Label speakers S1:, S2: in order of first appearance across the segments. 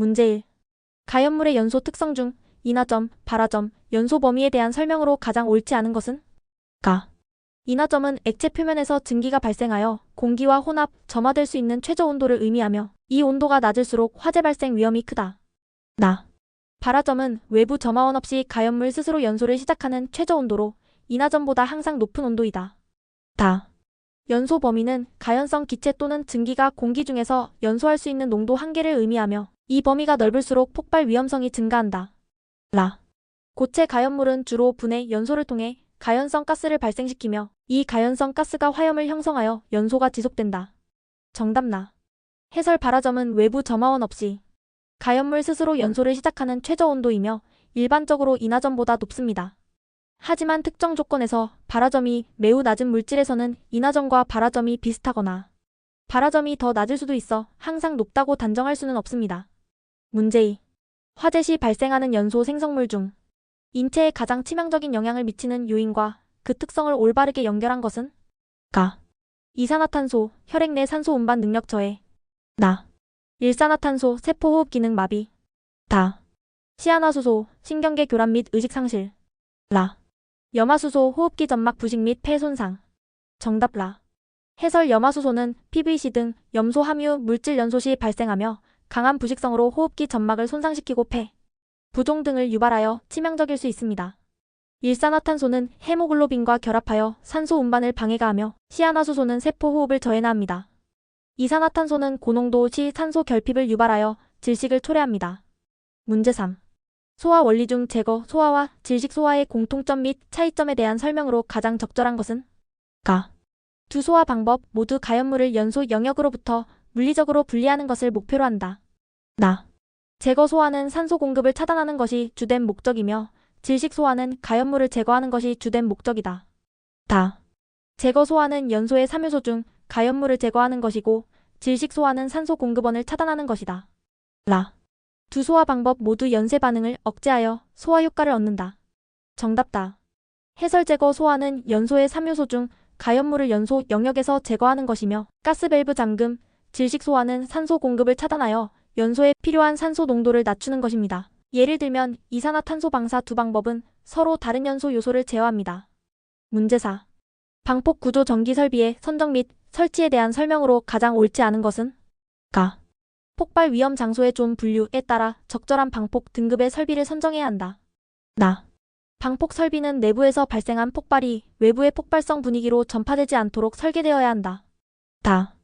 S1: 문제 1. 가연물의 연소 특성 중 인화점, 발화점, 연소 범위에 대한 설명으로 가장 옳지 않은 것은? 가. 인화점은 액체 표면에서 증기가 발생하여 공기와 혼합, 점화될 수 있는 최저 온도를 의미하며 이 온도가 낮을수록 화재 발생 위험이 크다. 나. 발화점은 외부 점화원 없이 가연물 스스로 연소를 시작하는 최저 온도로 인화점보다 항상 높은 온도이다. 다. 연소 범위는 가연성 기체 또는 증기가 공기 중에서 연소할 수 있는 농도 한계를 의미하며 이 범위가 넓을수록 폭발 위험성이 증가한다. 라. 고체 가연물은 주로 분해 연소를 통해 가연성 가스를 발생시키며 이 가연성 가스가 화염을 형성하여 연소가 지속된다. 정답 나. 해설 발화점은 외부 점화원 없이 가연물 스스로 연소를 시작하는 최저 온도이며 일반적으로 인화점보다 높습니다. 하지만 특정 조건에서 발화점이 매우 낮은 물질에서는 인화점과 발화점이 비슷하거나 발화점이 더 낮을 수도 있어 항상 높다고 단정할 수는 없습니다. 문제 2. 화재 시 발생하는 연소 생성물 중 인체에 가장 치명적인 영향을 미치는 요인과 그 특성을 올바르게 연결한 것은? 가. 이산화탄소, 혈액 내 산소 운반 능력 저해. 나. 일산화탄소, 세포 호흡 기능 마비. 다. 시아나수소, 신경계 교란 및 의식 상실. 라. 염화수소, 호흡기 점막 부식 및 폐 손상. 정답 라. 해설 염화수소는 PVC 등 염소 함유 물질 연소 시 발생하며 강한 부식성으로 호흡기 점막을 손상시키고 폐, 부종 등을 유발하여 치명적일 수 있습니다. 일산화탄소는 헤모글로빈과 결합하여 산소 운반을 방해가 하며 시아나수소는 세포 호흡을 저해합니다. 이산화탄소는 고농도 시 산소 결핍을 유발하여 질식을 초래합니다. 문제 3. 소화 원리 중 제거 소화와 질식 소화의 공통점 및 차이점에 대한 설명으로 가장 적절한 것은? 가. 두 소화 방법 모두 가연물을 연소 영역으로부터 물리적으로 분리하는 것을 목표로 한다. 나. 제거 소화는 산소 공급을 차단하는 것이 주된 목적이며 질식 소화는 가연물을 제거하는 것이 주된 목적이다. 다. 제거 소화는 연소의 3요소 중 가연물을 제거하는 것이고 질식 소화는 산소 공급원을 차단하는 것이다. 라. 두 소화 방법 모두 연쇄 반응을 억제하여 소화 효과를 얻는다. 정답다. 해설 제거 소화는 연소의 3요소 중 가연물을 연소 영역에서 제거하는 것이며 가스 밸브 잠금, 질식 소화는 산소 공급을 차단하여 연소에 필요한 산소 농도를 낮추는 것입니다. 예를 들면 이산화탄소 방사 두 방법은 서로 다른 연소 요소를 제어합니다. 문제 4. 방폭 구조 전기 설비의 선정 및 설치에 대한 설명으로 가장 옳지 않은 것은? 가. 폭발 위험 장소의 존 분류에 따라 적절한 방폭 등급의 설비를 선정해야 한다. 나. 방폭 설비는 내부에서 발생한 폭발이 외부의 폭발성 분위기로 전파되지 않도록 설계되어야 한다. 다.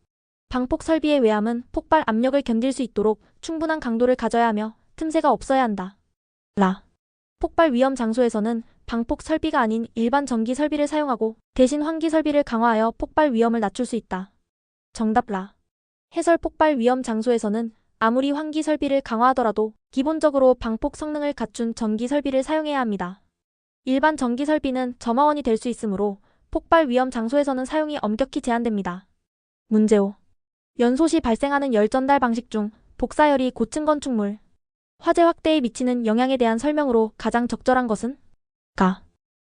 S1: 방폭 설비의 외함은 폭발 압력을 견딜 수 있도록 충분한 강도를 가져야 하며 틈새가 없어야 한다. 라. 폭발 위험 장소에서는 방폭 설비가 아닌 일반 전기 설비를 사용하고 대신 환기 설비를 강화하여 폭발 위험을 낮출 수 있다. 정답 라. 해설 폭발 위험 장소에서는 아무리 환기 설비를 강화하더라도 기본적으로 방폭 성능을 갖춘 전기 설비를 사용해야 합니다. 일반 전기 설비는 점화원이 될 수 있으므로 폭발 위험 장소에서는 사용이 엄격히 제한됩니다. 문제 5. 연소 시 발생하는 열 전달 방식 중 복사열이 고층 건축물, 화재 확대에 미치는 영향에 대한 설명으로 가장 적절한 것은? 가.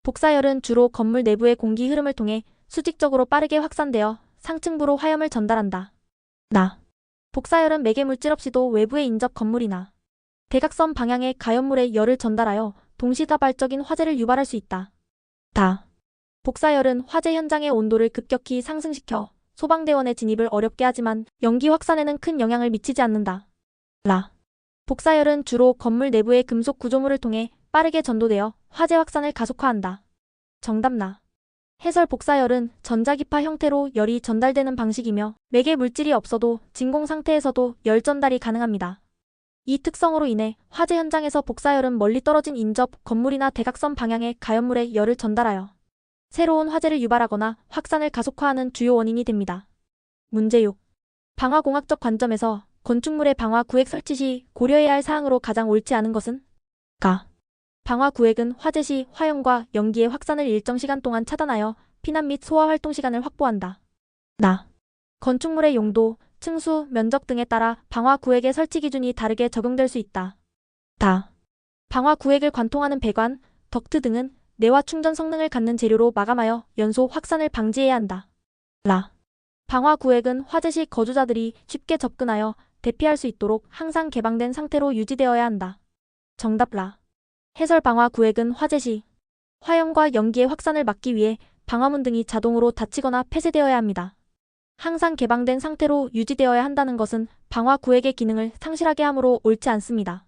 S1: 복사열은 주로 건물 내부의 공기 흐름을 통해 수직적으로 빠르게 확산되어 상층부로 화염을 전달한다. 나. 복사열은 매개 물질 없이도 외부에 인접 건물이나 대각선 방향의 가연물에 열을 전달하여 동시다발적인 화재를 유발할 수 있다. 다. 복사열은 화재 현장의 온도를 급격히 상승시켜 소방대원의 진입을 어렵게 하지만 연기 확산에는 큰 영향을 미치지 않는다. 라. 복사열은 주로 건물 내부의 금속 구조물을 통해 빠르게 전도되어 화재 확산을 가속화한다. 정답 나. 해설 복사열은 전자기파 형태로 열이 전달되는 방식이며 매개 물질이 없어도 진공 상태에서도 열 전달이 가능합니다. 이 특성으로 인해 화재 현장에서 복사열은 멀리 떨어진 인접 건물이나 대각선 방향의 가연물에 열을 전달하여 새로운 화재를 유발하거나 확산을 가속화하는 주요 원인이 됩니다. 문제 6. 방화공학적 관점에서 건축물의 방화 구획 설치 시 고려해야 할 사항으로 가장 옳지 않은 것은? 가. 방화 구획은 화재 시 화염과 연기의 확산을 일정 시간 동안 차단하여 피난 및 소화 활동 시간을 확보한다. 나. 건축물의 용도, 층수, 면적 등에 따라 방화 구획의 설치 기준이 다르게 적용될 수 있다. 다. 방화 구획을 관통하는 배관, 덕트 등은 내화 충전 성능을 갖는 재료로 마감하여 연소 확산을 방지해야 한다. 라. 방화 구획은 화재 시 거주자들이 쉽게 접근하여 대피할 수 있도록 항상 개방된 상태로 유지되어야 한다. 정답 라. 해설 방화 구획은 화재 시 화염과 연기의 확산을 막기 위해 방화문 등이 자동으로 닫히거나 폐쇄되어야 합니다. 항상 개방된 상태로 유지되어야 한다는 것은 방화 구획의 기능을 상실하게 함으로 옳지 않습니다.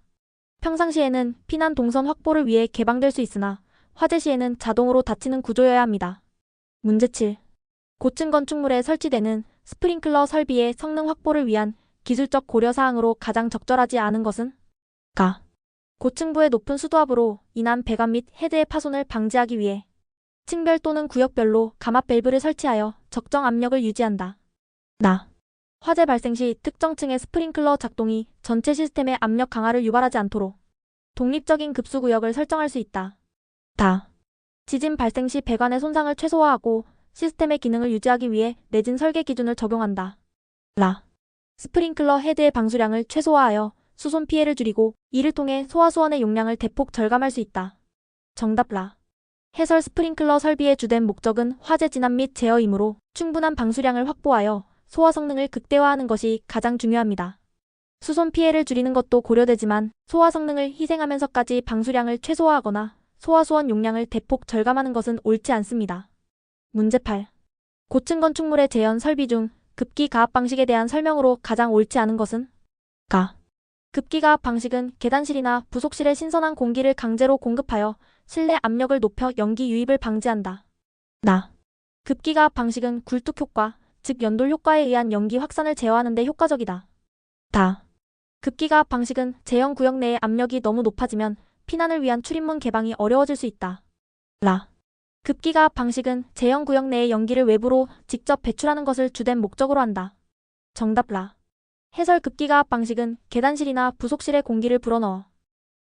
S1: 평상시에는 피난 동선 확보를 위해 개방될 수 있으나 화재 시에는 자동으로 닫히는 구조여야 합니다. 문제 7. 고층 건축물에 설치되는 스프링클러 설비의 성능 확보를 위한 기술적 고려 사항으로 가장 적절하지 않은 것은 가. 고층부의 높은 수도압으로 인한 배관 및 헤드의 파손을 방지하기 위해 층별 또는 구역별로 감압 밸브를 설치하여 적정 압력을 유지한다. 나. 화재 발생 시 특정 층의 스프링클러 작동이 전체 시스템의 압력 강화를 유발하지 않도록 독립적인 급수 구역을 설정할 수 있다. 다. 지진 발생 시 배관의 손상을 최소화하고 시스템의 기능을 유지하기 위해 내진 설계 기준을 적용한다. 라. 스프링클러 헤드의 방수량을 최소화하여 수손 피해를 줄이고 이를 통해 소화수원의 용량을 대폭 절감할 수 있다. 정답 라. 해설 스프링클러 설비의 주된 목적은 화재 진압 및 제어이므로 충분한 방수량을 확보하여 소화 성능을 극대화하는 것이 가장 중요합니다. 수손 피해를 줄이는 것도 고려되지만 소화 성능을 희생하면서까지 방수량을 최소화하거나 소화수원 용량을 대폭 절감하는 것은 옳지 않습니다. 문제 8. 고층 건축물의 재현 설비 중 급기 가압 방식에 대한 설명으로 가장 옳지 않은 것은 가. 급기 가압 방식은 계단실이나 부속실에 신선한 공기를 강제로 공급하여 실내 압력을 높여 연기 유입을 방지한다. 나. 급기 가압 방식은 굴뚝 효과, 즉 연돌 효과에 의한 연기 확산을 제어하는 데 효과적이다. 다. 급기 가압 방식은 재현 구역 내의 압력이 너무 높아지면 피난을 위한 출입문 개방이 어려워질 수 있다. 라. 급기가압 방식은 재현 구역 내의 연기를 외부로 직접 배출하는 것을 주된 목적으로 한다. 정답 라. 해설 급기가압 방식은 계단실이나 부속실에 공기를 불어넣어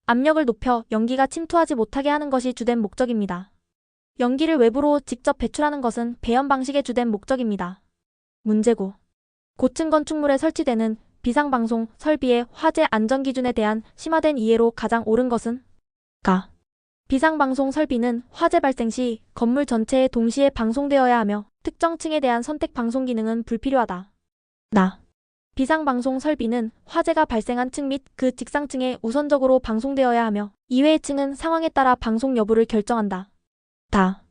S1: 압력을 높여 연기가 침투하지 못하게 하는 것이 주된 목적입니다. 연기를 외부로 직접 배출하는 것은 배연 방식의 주된 목적입니다. 문제 9. 고층 건축물에 설치되는 비상방송 설비의 화재 안전 기준에 대한 심화된 이해로 가장 옳은 것은 가. 비상방송 설비는 화재 발생 시 건물 전체에 동시에 방송되어야 하며 특정 층에 대한 선택 방송 기능은 불필요하다. 나. 비상방송 설비는 화재가 발생한 층 및 그 직상층에 우선적으로 방송되어야 하며 이외의 층은 상황에 따라 방송 여부를 결정한다. 다.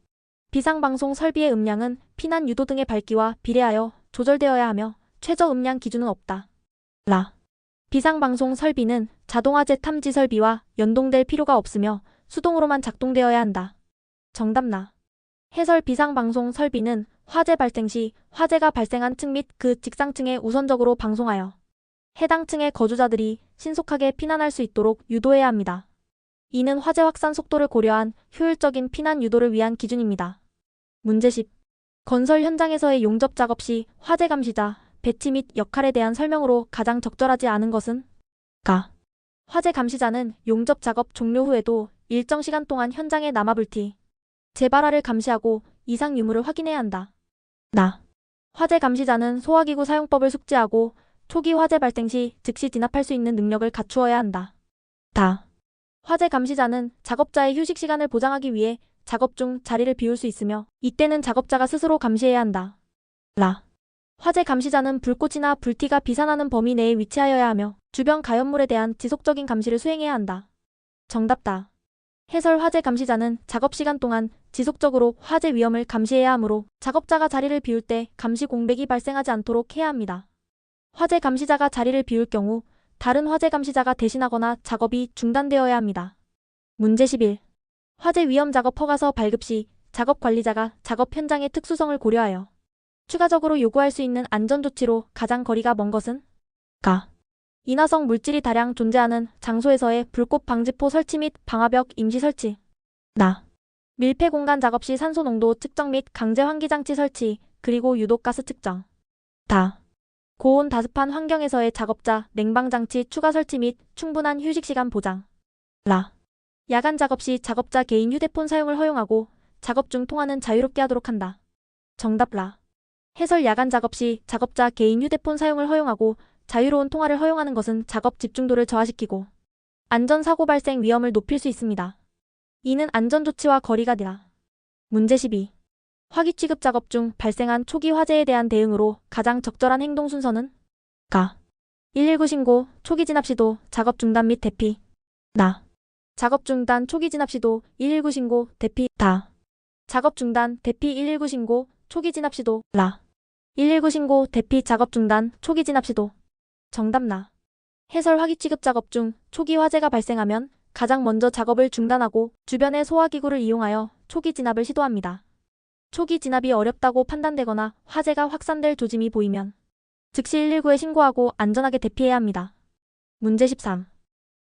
S1: 비상방송 설비의 음량은 피난 유도 등의 밝기와 비례하여 조절되어야 하며 최저 음량 기준은 없다. 라. 비상방송 설비는 자동화재 탐지 설비와 연동될 필요가 없으며 수동으로만 작동되어야 한다. 정답 나. 해설 비상방송 설비는 화재 발생 시 화재가 발생한 층 및 그 직상층에 우선적으로 방송하여 해당 층의 거주자들이 신속하게 피난할 수 있도록 유도해야 합니다. 이는 화재 확산 속도를 고려한 효율적인 피난 유도를 위한 기준입니다. 문제 10. 건설 현장에서의 용접 작업 시 화재 감시자, 배치 및 역할에 대한 설명으로 가장 적절하지 않은 것은 가. 화재 감시자는 용접 작업 종료 후에도 일정 시간 동안 현장에 남아 불티 재발화를 감시하고 이상 유무를 확인해야 한다. 나. 화재 감시자는 소화기구 사용법을 숙지하고 초기 화재 발생 시 즉시 진압할 수 있는 능력을 갖추어야 한다. 다. 화재 감시자는 작업자의 휴식 시간을 보장하기 위해 작업 중 자리를 비울 수 있으며 이때는 작업자가 스스로 감시해야 한다. 라. 화재 감시자는 불꽃이나 불티가 비산하는 범위 내에 위치하여야 하며 주변 가연물에 대한 지속적인 감시를 수행해야 한다. 정답다. 해설 화재 감시자는 작업 시간 동안 지속적으로 화재 위험을 감시해야 하므로 작업자가 자리를 비울 때 감시 공백이 발생하지 않도록 해야 합니다. 화재 감시자가 자리를 비울 경우 다른 화재 감시자가 대신하거나 작업이 중단되어야 합니다. 문제 11. 화재 위험 작업 허가서 발급 시 작업 관리자가 작업 현장의 특수성을 고려하여 추가적으로 요구할 수 있는 안전조치로 가장 거리가 먼 것은 가. 인화성 물질이 다량 존재하는 장소에서의 불꽃 방지포 설치 및 방화벽 임시 설치. 나. 밀폐 공간 작업 시 산소 농도 측정 및 강제 환기 장치 설치, 그리고 유독가스 측정. 다. 고온 다습한 환경에서의 작업자 냉방 장치 추가 설치 및 충분한 휴식 시간 보장. 라. 야간 작업 시 작업자 개인 휴대폰 사용을 허용하고 작업 중 통화는 자유롭게 하도록 한다. 정답 라. 해설 야간 작업 시 작업자 개인 휴대폰 사용을 허용하고 자유로운 통화를 허용하는 것은 작업 집중도를 저하시키고 안전사고 발생 위험을 높일 수 있습니다. 이는 안전조치와 거리가 되라. 문제 12. 화기 취급 작업 중 발생한 초기 화재에 대한 대응으로 가장 적절한 행동 순서는 가. 119 신고, 초기 진압 시도, 작업 중단 및 대피. 나. 작업 중단, 초기 진압 시도, 119 신고, 대피, 다. 작업 중단, 대피 119 신고, 초기 진압 시도, 라. 119 신고, 대피 작업 중단, 초기 진압 시도. 정답 나. 해설 화기 취급 작업 중 초기 화재가 발생하면 가장 먼저 작업을 중단하고 주변의 소화기구를 이용하여 초기 진압을 시도합니다. 초기 진압이 어렵다고 판단되거나 화재가 확산될 조짐이 보이면 즉시 119에 신고하고 안전하게 대피해야 합니다. 문제 13.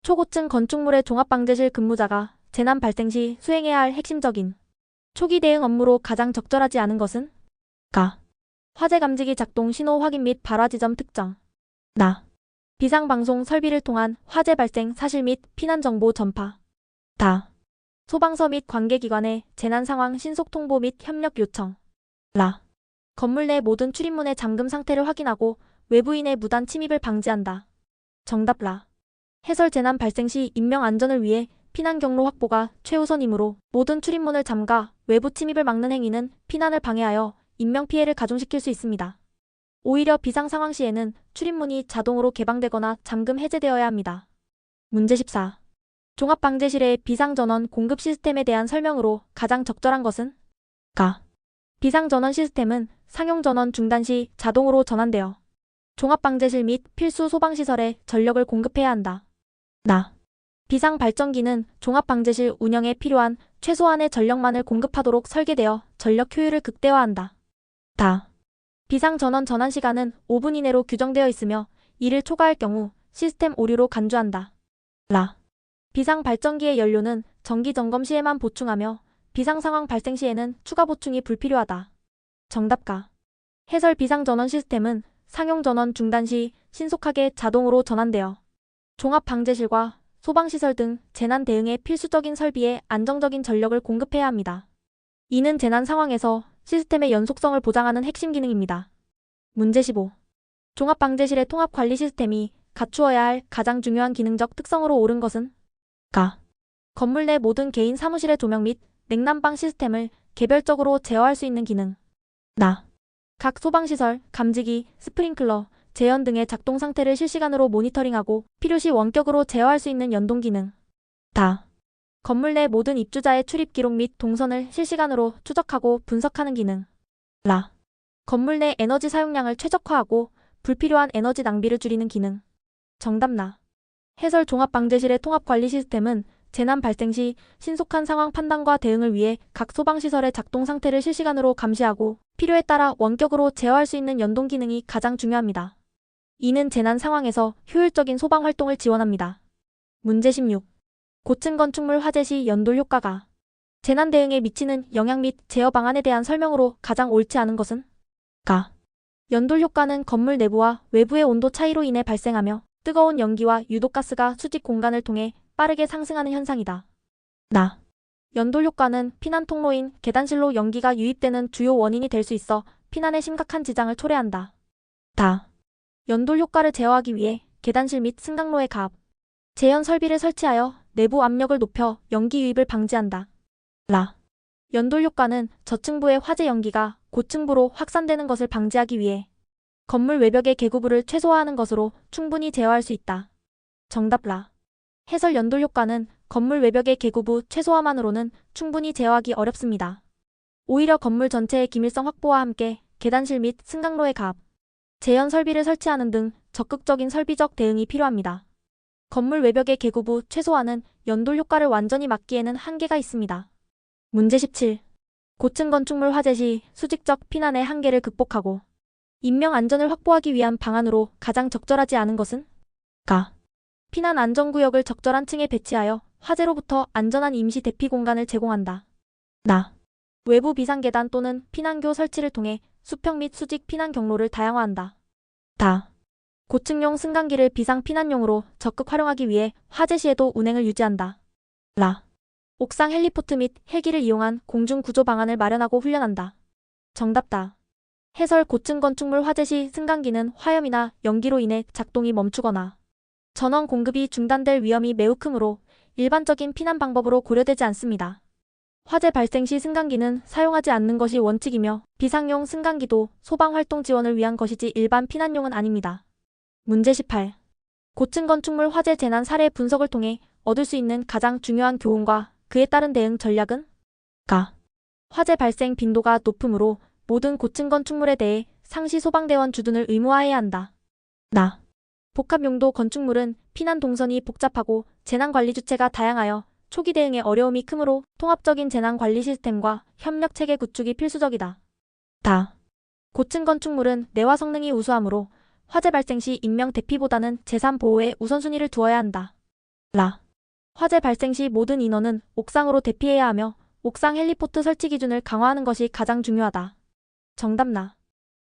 S1: 초고층 건축물의 종합방재실 근무자가 재난 발생 시 수행해야 할 핵심적인 초기 대응 업무로 가장 적절하지 않은 것은? 가. 화재 감지기 작동 신호 확인 및 발화 지점 특정. 나. 비상방송 설비를 통한 화재 발생 사실 및 피난 정보 전파. 다. 소방서 및 관계기관의 재난 상황 신속 통보 및 협력 요청. 라. 건물 내 모든 출입문의 잠금 상태를 확인하고 외부인의 무단 침입을 방지한다. 정답 라. 해설 재난 발생 시 인명 안전을 위해 피난 경로 확보가 최우선이므로 모든 출입문을 잠가 외부 침입을 막는 행위는 피난을 방해하여 인명 피해를 가중시킬 수 있습니다. 오히려 비상 상황 시에는 출입문이 자동으로 개방되거나 잠금 해제되어야 합니다. 문제 14. 종합방재실의 비상전원 공급 시스템에 대한 설명으로 가장 적절한 것은? 가. 비상전원 시스템은 상용전원 중단 시 자동으로 전환되어 종합방재실 및 필수 소방시설에 전력을 공급해야 한다. 나. 비상발전기는 종합방재실 운영에 필요한 최소한의 전력만을 공급하도록 설계되어 전력 효율을 극대화한다. 다. 비상전원 전환 시간은 5분 이내로 규정되어 있으며 이를 초과할 경우 시스템 오류로 간주한다. 라. 비상 발전기의 연료는 정기 점검 시에만 보충하며 비상 상황 발생 시에는 추가 보충이 불필요하다. 정답가. 해설 비상 전원 시스템은 상용 전원 중단 시 신속하게 자동으로 전환되어 종합 방재실과 소방시설 등 재난 대응에 필수적인 설비에 안정적인 전력을 공급해야 합니다. 이는 재난 상황에서 시스템의 연속성을 보장하는 핵심 기능입니다. 문제 15. 종합방재실의 통합관리 시스템이 갖추어야 할 가장 중요한 기능적 특성으로 옳은 것은? 가. 건물 내 모든 개인 사무실의 조명 및 냉난방 시스템을 개별적으로 제어할 수 있는 기능. 나. 각 소방시설, 감지기, 스프링클러, 제연 등의 작동 상태를 실시간으로 모니터링하고 필요시 원격으로 제어할 수 있는 연동 기능. 다. 건물 내 모든 입주자의 출입 기록 및 동선을 실시간으로 추적하고 분석하는 기능. 라. 건물 내 에너지 사용량을 최적화하고 불필요한 에너지 낭비를 줄이는 기능. 정답 나. 해설 종합방재실의 통합관리 시스템은 재난 발생 시 신속한 상황 판단과 대응을 위해 각 소방시설의 작동 상태를 실시간으로 감시하고 필요에 따라 원격으로 제어할 수 있는 연동 기능이 가장 중요합니다. 이는 재난 상황에서 효율적인 소방 활동을 지원합니다. 문제 16. 고층 건축물 화재 시 연돌 효과가 재난 대응에 미치는 영향 및 제어 방안에 대한 설명으로 가장 옳지 않은 것은? 가. 연돌 효과는 건물 내부와 외부의 온도 차이로 인해 발생하며 뜨거운 연기와 유독가스가 수직 공간을 통해 빠르게 상승하는 현상이다. 나. 연돌 효과는 피난 통로인 계단실로 연기가 유입되는 주요 원인이 될 수 있어 피난에 심각한 지장을 초래한다. 다. 연돌 효과를 제어하기 위해 계단실 및 승강로에 가압, 제연 설비를 설치하여 내부 압력을 높여 연기 유입을 방지한다. 라. 연돌 효과는 저층부의 화재 연기가 고층부로 확산되는 것을 방지하기 위해 건물 외벽의 개구부를 최소화하는 것으로 충분히 제어할 수 있다. 정답 라. 해설 연돌 효과는 건물 외벽의 개구부 최소화만으로는 충분히 제어하기 어렵습니다. 오히려 건물 전체의 기밀성 확보와 함께 계단실 및 승강로의 가압, 제연 설비를 설치하는 등 적극적인 설비적 대응이 필요합니다. 건물 외벽의 개구부 최소화는 연돌 효과를 완전히 막기에는 한계가 있습니다. 문제 17. 고층 건축물 화재 시 수직적 피난의 한계를 극복하고 인명 안전을 확보하기 위한 방안으로 가장 적절하지 않은 것은? 가. 피난 안전구역을 적절한 층에 배치하여 화재로부터 안전한 임시 대피 공간을 제공한다. 나. 외부 비상계단 또는 피난교 설치를 통해 수평 및 수직 피난 경로를 다양화한다. 다. 고층용 승강기를 비상 피난용으로 적극 활용하기 위해 화재 시에도 운행을 유지한다. 라. 옥상 헬리포트 및 헬기를 이용한 공중 구조 방안을 마련하고 훈련한다. 정답다. 해설 고층 건축물 화재 시 승강기는 화염이나 연기로 인해 작동이 멈추거나 전원 공급이 중단될 위험이 매우 크므로 일반적인 피난 방법으로 고려되지 않습니다. 화재 발생 시 승강기는 사용하지 않는 것이 원칙이며 비상용 승강기도 소방 활동 지원을 위한 것이지 일반 피난용은 아닙니다. 문제 18. 고층 건축물 화재 재난 사례 분석을 통해 얻을 수 있는 가장 중요한 교훈과 그에 따른 대응 전략은? 가. 화재 발생 빈도가 높으므로 모든 고층 건축물에 대해 상시 소방대원 주둔을 의무화해야 한다. 나. 복합용도 건축물은 피난 동선이 복잡하고 재난관리 주체가 다양하여 초기 대응에 어려움이 크므로 통합적인 재난관리 시스템과 협력 체계 구축이 필수적이다. 다. 고층 건축물은 내화 성능이 우수하므로 화재 발생 시 인명 대피보다는 재산 보호에 우선순위를 두어야 한다. 라. 화재 발생 시 모든 인원은 옥상으로 대피해야 하며 옥상 헬리포트 설치 기준을 강화하는 것이 가장 중요하다. 정답 나.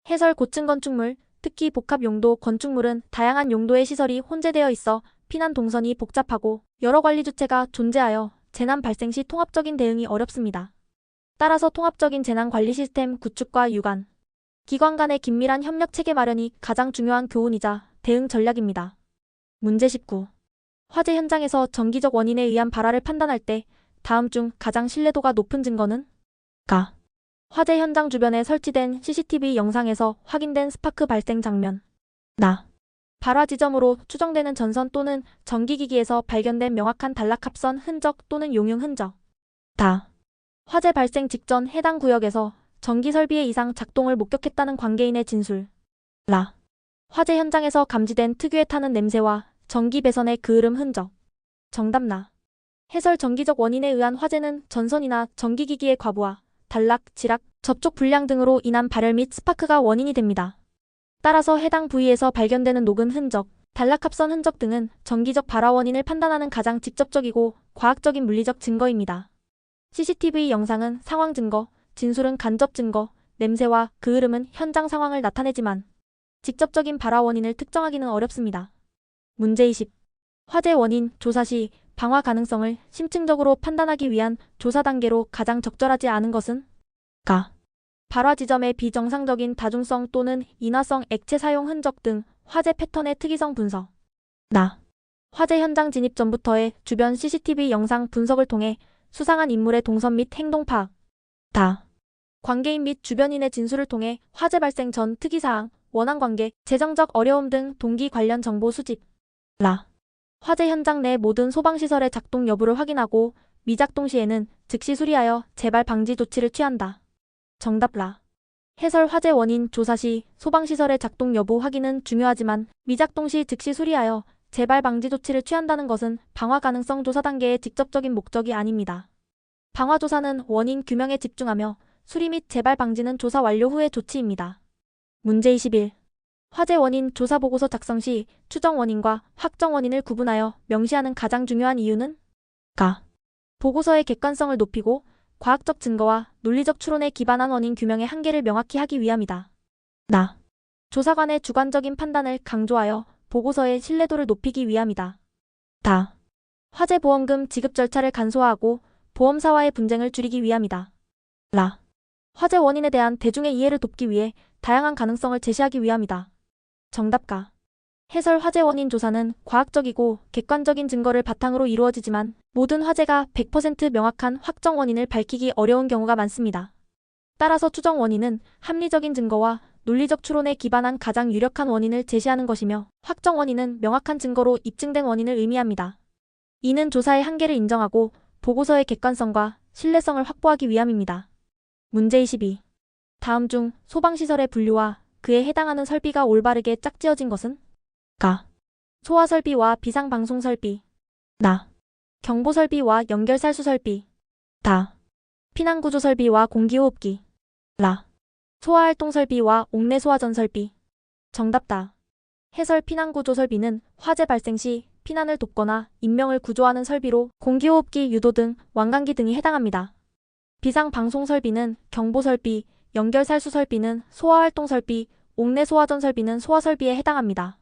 S1: 해설 고층 건축물, 특히 복합 용도 건축물은 다양한 용도의 시설이 혼재되어 있어 피난 동선이 복잡하고 여러 관리 주체가 존재하여 재난 발생 시 통합적인 대응이 어렵습니다. 따라서 통합적인 재난 관리 시스템 구축과 유관, 기관 간의 긴밀한 협력 체계 마련이 가장 중요한 교훈이자 대응 전략입니다. 문제 19. 화재 현장에서 정기적 원인에 의한 발화를 판단할 때 다음 중 가장 신뢰도가 높은 증거는? 가. 화재 현장 주변에 설치된 CCTV 영상에서 확인된 스파크 발생 장면. 나. 발화 지점으로 추정되는 전선 또는 전기기기에서 발견된 명확한 단락합선 흔적 또는 용융 흔적. 다. 화재 발생 직전 해당 구역에서 전기 설비의 이상 작동을 목격했다는 관계인의 진술. 라. 화재 현장에서 감지된 특유의 타는 냄새와 전기 배선의 그을음 흔적. 정답 나. 해설 전기적 원인에 의한 화재는 전선이나 전기기기의 과부하, 단락, 지락, 접촉 불량 등으로 인한 발열 및 스파크가 원인이 됩니다. 따라서 해당 부위에서 발견되는 녹은 흔적, 단락합선 흔적 등은 전기적 발화 원인을 판단하는 가장 직접적이고 과학적인 물리적 증거입니다. CCTV 영상은 상황 증거, 진술은 간접 증거, 냄새와 그 흐름은 현장 상황을 나타내지만 직접적인 발화 원인을 특정하기는 어렵습니다. 문제 20. 화재 원인 조사 시 방화 가능성을 심층적으로 판단하기 위한 조사 단계로 가장 적절하지 않은 것은? 가. 발화 지점의 비정상적인 다중성 또는 인화성 액체 사용 흔적 등 화재 패턴의 특이성 분석. 나. 화재 현장 진입 전부터의 주변 CCTV 영상 분석을 통해 수상한 인물의 동선 및 행동 파악. 다. 관계인 및 주변인의 진술을 통해 화재 발생 전 특이사항, 원한 관계, 재정적 어려움 등 동기 관련 정보 수집. 라. 화재 현장 내 모든 소방시설의 작동 여부를 확인하고 미작동 시에는 즉시 수리하여 재발 방지 조치를 취한다. 정답 라. 해설 화재 원인 조사 시 소방시설의 작동 여부 확인은 중요하지만 미작동 시 즉시 수리하여 재발 방지 조치를 취한다는 것은 방화 가능성 조사 단계의 직접적인 목적이 아닙니다. 방화 조사는 원인 규명에 집중하며 수리 및 재발 방지는 조사 완료 후의 조치입니다. 문제 21. 화재 원인 조사 보고서 작성 시 추정 원인과 확정 원인을 구분하여 명시하는 가장 중요한 이유는? 가. 보고서의 객관성을 높이고 과학적 증거와 논리적 추론에 기반한 원인 규명의 한계를 명확히 하기 위함이다. 나. 조사관의 주관적인 판단을 강조하여 보고서의 신뢰도를 높이기 위함이다. 다. 화재 보험금 지급 절차를 간소화하고 보험사와의 분쟁을 줄이기 위함이다. 라. 화재 원인에 대한 대중의 이해를 돕기 위해 다양한 가능성을 제시하기 위함이다. 정답가. 해설 화재 원인 조사는 과학적이고 객관적인 증거를 바탕으로 이루어지지만 모든 화재가 100% 명확한 확정 원인을 밝히기 어려운 경우가 많습니다. 따라서 추정 원인은 합리적인 증거와 논리적 추론에 기반한 가장 유력한 원인을 제시하는 것이며 확정 원인은 명확한 증거로 입증된 원인을 의미합니다. 이는 조사의 한계를 인정하고 보고서의 객관성과 신뢰성을 확보하기 위함입니다. 문제 22. 다음 중 소방시설의 분류와 그에 해당하는 설비가 올바르게 짝지어진 것은? 가. 소화 설비와 비상 방송 설비. 나. 경보 설비와 연결 살수 설비. 다. 피난 구조 설비와 공기호흡기. 라. 소화 활동 설비와 옥내 소화전 설비. 정답다. 해설 피난 구조 설비는 화재 발생 시 피난을 돕거나 인명을 구조하는 설비로 공기호흡기 유도 등 완강기 등이 해당합니다. 비상 방송 설비는 경보 설비, 연결 살수 설비는 소화 활동 설비, 옥내 소화전 설비는 소화 설비에 해당합니다.